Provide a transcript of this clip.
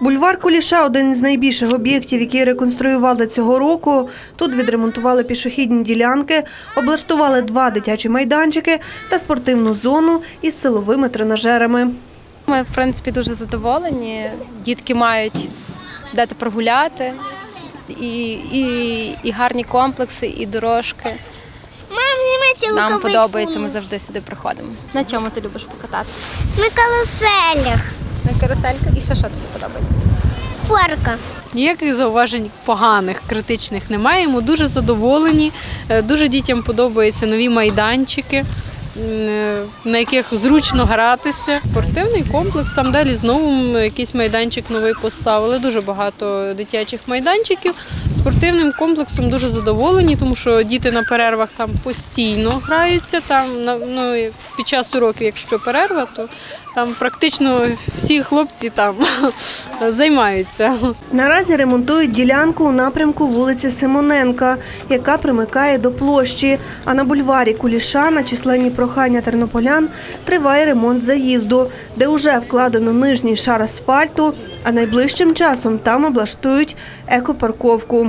Бульвар Куліша один із найбільших об'єктів, які реконструювали цього року. Тут відремонтували пішохідні ділянки, облаштували два дитячі майданчики та спортивну зону із силовими тренажерами. Ми, в принципі, дуже задоволені. Дітки мають де прогуляти, і, і, і гарні комплекси, і дорожки. Нам подобається, ми завжди сюди приходимо. На чому ти любиш покатати? На каруселях. На карусельках? І ще що тобі подобається? Порка. Ніяких зауважень поганих, критичних немає. Ми дуже задоволені. Е, Дуже дітям подобаються нові майданчики, е, на яких зручно гратися. Спортивний комплекс, там далі знову якийсь майданчик новий поставили. Дуже багато дитячих майданчиків. Спортивним комплексом дуже задоволені, тому що діти на перервах там постійно граються. Там ну, під час уроків, якщо перерва, то там практично всі хлопці там займаються. Наразі ремонтують ділянку у напрямку вулиці Симоненка, яка примикає до площі. А на бульварі Куліша на численні прохання тернополян триває ремонт заїзду, де вже вкладено нижній шар асфальту, а найближчим часом там облаштують екопарковку.